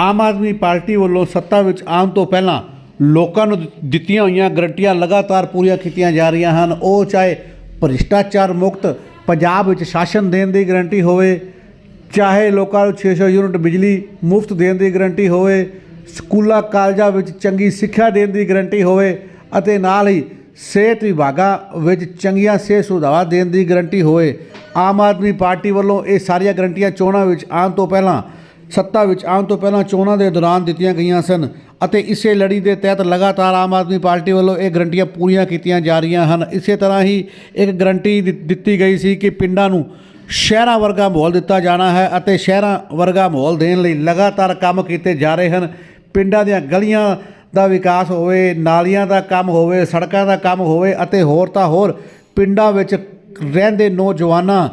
Aam Aadmi party ਵੱਲੋਂ ਸੱਤਾ ਵਿੱਚ ਆਉਣ ਤੋਂ ਪਹਿਲਾਂ ਲੋਕਾਂ ਨੂੰ ਦਿੱਤੀਆਂ ਹੋਈਆਂ ਗਰੰਟੀਆਂ ਲਗਾਤਾਰ ਪੂਰੀਆਂ ਕੀਤੀਆਂ ਜਾ ਰਹੀਆਂ ਹਨ। ਉਹ ਚਾਹੇ ਭ੍ਰਿਸ਼ਟਾਚਾਰ ਮੁਕਤ ਪੰਜਾਬ ਵਿੱਚ ਸ਼ਾਸਨ ਦੇਣ ਦੀ ਗਰੰਟੀ ਹੋਵੇ, ਚਾਹੇ ਲੋਕਾਂ ਨੂੰ 600 ਯੂਨਿਟ ਬਿਜਲੀ ਮੁਫਤ ਦੇਣ ਦੀ ਗਰੰਟੀ ਹੋਵੇ, ਸਕੂਲਾਂ, ਕਾਲਜਾਂ ਵਿੱਚ ਚੰਗੀ ਸਿੱਖਿਆ ਦੇਣ ਦੀ ਗਰੰਟੀ ਹੋਵੇ ਅਤੇ ਨਾਲ ਹੀ ਸਿਹਤ ਵਿਭਾਗਾਂ ਵਿੱਚ ਚੰਗੀਆਂ ਸਿਹਤ ਸੁਵਿਧਾਵਾਂ ਦੇਣ ਦੀ ਗਰੰਟੀ ਹੋਵੇ। ਆਮ ਆਦਮੀ ਪਾਰਟੀ ਵੱਲੋਂ ਇਹ ਸਾਰੀਆਂ ਗਰੰਟੀਆਂ ਚੋਣਾਂ ਵਿੱਚ ਆਉਣ ਤੋਂ ਪਹਿਲਾਂ ਸੱਤਾ ਵਿੱਚ ਆਉਣ ਤੋਂ ਪਹਿਲਾਂ ਚੋਣਾਂ ਦੇ ਦੌਰਾਨ ਦਿੱਤੀਆਂ ਗਈਆਂ ਸਨ ਅਤੇ ਇਸੇ ਲੜੀ ਦੇ ਤਹਿਤ ਲਗਾਤਾਰ ਆਮ ਆਦਮੀ ਪਾਰਟੀ ਵੱਲੋਂ ਇਹ ਗਰੰਟੀਆਂ ਪੂਰੀਆਂ ਕੀਤੀਆਂ ਜਾ ਰਹੀਆਂ ਹਨ। ਇਸੇ ਤਰ੍ਹਾਂ ਹੀ ਇੱਕ ਗਰੰਟੀ ਦਿ- ਦਿੱਤੀ ਗਈ ਸੀ ਕਿ ਪਿੰਡਾਂ ਨੂੰ ਸ਼ਹਿਰਾਂ ਵਰਗਾ ਮਾਹੌਲ ਦਿੱਤਾ ਜਾਣਾ ਹੈ ਅਤੇ ਸ਼ਹਿਰਾਂ ਵਰਗਾ ਮਾਹੌਲ ਦੇਣ ਲਈ ਲਗਾਤਾਰ ਕੰਮ ਕੀਤੇ ਜਾ ਰਹੇ ਹਨ। ਪਿੰਡਾਂ ਦੀਆਂ ਗਲੀਆਂ ਦਾ ਵਿਕਾਸ ਹੋਵੇ, ਨਾਲੀਆਂ ਦਾ ਕੰਮ ਹੋਵੇ, ਸੜਕਾਂ ਦਾ ਕੰਮ ਹੋਵੇ ਅਤੇ ਹੋਰ ਤਾਂ ਹੋਰ, ਪਿੰਡਾਂ ਵਿੱਚ ਰਹਿੰਦੇ ਨੌਜਵਾਨਾਂ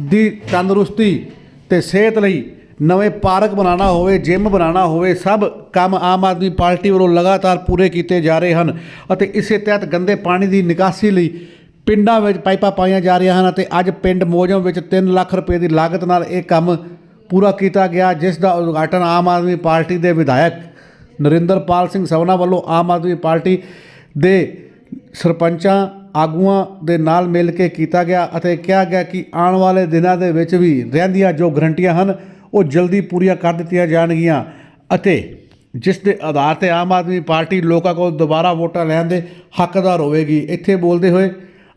ਦੀ ਤੰਦਰੁਸਤੀ ਤੇ ਸਿਹਤ ਲਈ ਨਵੇਂ ਪਾਰਕ ਬਣਾਉਣਾ ਹੋਵੇ, ਜਿਮ ਬਣਾਉਣਾ ਹੋਵੇ, ਸਭ ਕੰਮ ਆਮ ਆਦਮੀ ਪਾਰਟੀ ਵੱਲੋਂ ਲਗਾਤਾਰ ਪੂਰੇ ਕੀਤੇ ਜਾ ਰਹੇ ਹਨ ਅਤੇ ਇਸੇ ਤਹਿਤ ਗੰਦੇ ਪਾਣੀ ਦੀ ਨਿਕਾਸੀ ਲਈ ਪਿੰਡਾਂ ਵਿੱਚ ਪਾਈਪਾਂ ਪਾਈਆਂ ਜਾ ਰਹੀਆਂ ਹਨ ਅਤੇ ਅੱਜ ਪਿੰਡ ਮੋਜਮ ਵਿੱਚ 3 ਲੱਖ ਰੁਪਏ ਦੀ ਲਾਗਤ ਨਾਲ ਇਹ ਕੰਮ ਪੂਰਾ ਕੀਤਾ ਗਿਆ, ਜਿਸ ਦਾ ਉਦਘਾਟਨ ਆਮ ਆਦਮੀ ਪਾਰਟੀ ਦੇ ਵਿਧਾਇਕ ਨਰਿੰਦਰਪਾਲ ਸਿੰਘ ਸਵਨਾ ਵੱਲੋਂ ਆਮ ਆਦਮੀ ਪਾਰਟੀ ਦੇ ਸਰਪੰਚਾਂ, ਆਗੂਆਂ ਦੇ ਨਾਲ ਮਿਲ ਕੇ ਕੀਤਾ ਗਿਆ ਅਤੇ ਕਿਹਾ ਗਿਆ ਕਿ ਆਉਣ ਵਾਲੇ ਦਿਨਾਂ ਦੇ ਵਿੱਚ ਵੀ ਰਹਿੰਦੀਆਂ ਜੋ ਗਰੰਟੀਆਂ ਹਨ ਉਹ ਜਲਦੀ ਪੂਰੀਆਂ ਕਰ ਦਿੱਤੀਆਂ ਜਾਣਗੀਆਂ ਅਤੇ ਜਿਸ ਦੇ ਆਧਾਰ ਤੇ ਆਮ ਆਦਮੀ ਪਾਰਟੀ ਲੋਕਾਂ ਕੋਲ ਦੁਬਾਰਾ ਵੋਟਾਂ ਲੈਣ ਦੇ ਹੱਕਦਾਰ ਹੋਵੇਗੀ। ਇੱਥੇ ਬੋਲਦੇ ਹੋਏ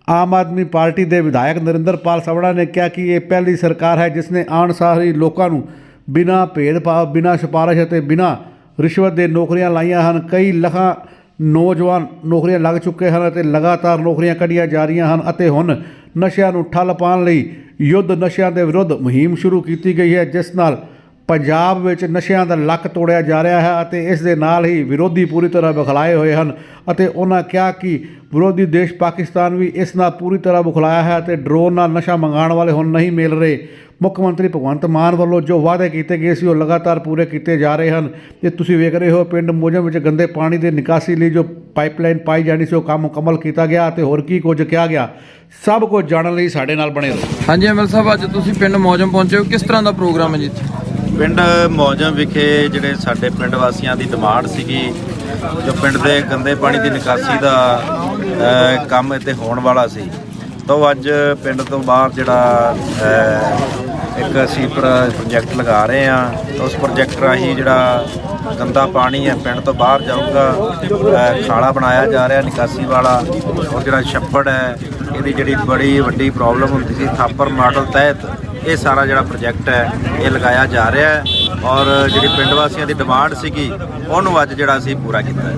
ਆਮ ਆਦਮੀ ਪਾਰਟੀ ਦੇ ਵਿਧਾਇਕ ਨਰਿੰਦਰਪਾਲ ਸਵੜਾ ਨੇ ਕਿਹਾ ਕਿ ਇਹ ਪਹਿਲੀ ਸਰਕਾਰ ਹੈ ਜਿਸ ਨੇ ਆਉਣ ਲੋਕਾਂ ਨੂੰ ਬਿਨਾਂ ਭੇਦਭਾਵ, ਬਿਨਾਂ ਸਿਫਾਰਿਸ਼ ਅਤੇ ਬਿਨਾਂ ਰਿਸ਼ਵਤ ਦੇ ਨੌਕਰੀਆਂ ਲਾਈਆਂ ਹਨ। ਕਈ ਲੱਖਾਂ ਨੌਜਵਾਨ ਨੌਕਰੀਆਂ ਲੱਗ ਚੁੱਕੇ ਹਨ ਅਤੇ ਲਗਾਤਾਰ ਨੌਕਰੀਆਂ ਕੱਢੀਆਂ ਜਾ ਰਹੀਆਂ ਹਨ ਅਤੇ ਹੁਣ ਨਸ਼ਿਆਂ ਨੂੰ ਠੱਲ ਪਾਉਣ ਲਈ ਯੁੱਧ ਨਸ਼ਿਆਂ ਦੇ ਵਿਰੁੱਧ ਮੁਹਿੰਮ ਸ਼ੁਰੂ ਕੀਤੀ ਗਈ ਹੈ, ਜਿਸ ਨਾਲ ਪੰਜਾਬ ਵਿੱਚ ਨਸ਼ਿਆਂ ਦਾ ਲੱਕ ਤੋੜਿਆ ਜਾ ਰਿਹਾ ਹੈ ਅਤੇ ਇਸ ਦੇ ਨਾਲ ਹੀ ਵਿਰੋਧੀ ਪੂਰੀ ਤਰ੍ਹਾਂ ਬਖਲਾਏ ਹੋਏ ਹਨ ਅਤੇ ਉਹਨਾਂ ਕਿਹਾ ਕਿ ਵਿਰੋਧੀ ਦੇਸ਼ ਪਾਕਿਸਤਾਨ ਵੀ ਇਸ ਨਾਲ ਪੂਰੀ ਤਰ੍ਹਾਂ ਬੁਖਲਾਇਆ ਹੈ ਅਤੇ ਡਰੋਨ ਨਾਲ ਨਸ਼ਾ ਮੰਗਾਉਣ ਵਾਲੇ ਹੁਣ ਨਹੀਂ ਮਿਲ ਰਹੇ। ਮੁੱਖ ਮੰਤਰੀ ਭਗਵੰਤ ਮਾਨ ਵੱਲੋਂ ਜੋ ਵਾਅਦੇ ਕੀਤੇ ਗਏ ਸੀ ਉਹ ਲਗਾਤਾਰ ਪੂਰੇ ਕੀਤੇ ਜਾ ਰਹੇ ਹਨ। ਤੇ ਤੁਸੀਂ ਵੇਖ ਰਹੇ ਹੋ ਪਿੰਡ ਮੋਜਮ ਵਿੱਚ ਗੰਦੇ ਪਾਣੀ ਦੇ ਨਿਕਾਸੀ ਲਈ ਜੋ ਪਾਈਪਲਾਈਨ ਪਾਈ ਜਾਣੀ ਸੀ ਉਹ ਕੰਮ ਮੁਕੰਮਲ ਕੀਤਾ ਗਿਆ ਅਤੇ ਹੋਰ ਕੀ ਕੁਝ ਕਿਹਾ ਗਿਆ ਸਭ ਕੁਝ ਜਾਣਨ ਲਈ ਸਾਡੇ ਨਾਲ ਬਣੇ ਰਹੋ। ਹਾਂਜੀ ਐਮਐਲ ਸਾਹਿਬ ਅੱਜ ਤੁਸੀਂ ਪਿੰਡ ਮੌਜਮ ਪਹੁੰਚੇ ਹੋ। ਕਿਸ ਤਰ੍ਹਾਂ ਦਾ ਪ੍ਰੋਗਰਾਮ ਹੈ ਜੀ ਇੱਥੇ? ਪਿੰਡ ਮੌਜਮ ਵਿਖੇ ਜਿਹੜੇ ਸਾਡੇ ਪਿੰਡ ਵਾਸੀਆਂ ਦੀ ਡਿਮਾਂਡ ਸੀਗੀ ਜੋ ਪਿੰਡ ਦੇ ਗੰਦੇ ਪਾਣੀ ਦੀ ਨਿਕਾਸੀ ਦਾ ਕੰਮ ਇੱਥੇ ਹੋਣ ਵਾਲਾ ਸੀ। ਤਾਂ ਉਹ ਅੱਜ ਪਿੰਡ ਤੋਂ ਬਾਹਰ ਜਿਹੜਾ ਇੱਕ ਅਸੀਂ ਪ੍ਰ- ਪ੍ਰੋਜੈਕਟ ਲਗਾ ਰਹੇ ਆ ਉਸ ਪ੍ਰੋਜੈਕਟ ਰਾਹੀਂ ਜਿਹੜਾ ਗੰਦਾ ਪਾਣੀ ਹੈ ਪਿੰਡ ਤੋਂ ਬਾਹਰ ਜਾਊਗਾ। ਅ, ਖਾਲਾ ਬਣਾਇਆ ਜਾ ਰਿਹਾ ਨਿਕਾਸੀ ਵਾਲਾ। ਔਰ ਜਿਹੜਾ ਛੱਪੜ ਹੈ ਇਹਦੀ ਜਿਹੜੀ ਬੜੀ ਵੱਡੀ ਪ੍ਰੋਬਲਮ ਹੁੰਦੀ ਸੀ ਥਾਪਰ ਮਾਡਲ ਤਹਿਤ ਇਹ ਸਾਰਾ ਜਿਹੜਾ ਪ੍ਰੋਜੈਕਟ ਹੈ ਇਹ ਲਗਾਇਆ ਜਾ ਰਿਹਾ ਹੈ। ਔਰ ਜਿਹੜੀ ਪਿੰਡ ਵਾਸੀਆਂ ਦੀ ਡਿਮਾਂਡ ਸੀਗੀ ਉਹਨੂੰ ਅੱਜ ਜਿਹੜਾ ਅਸੀਂ ਪੂਰਾ ਕੀਤਾ ਹੈ।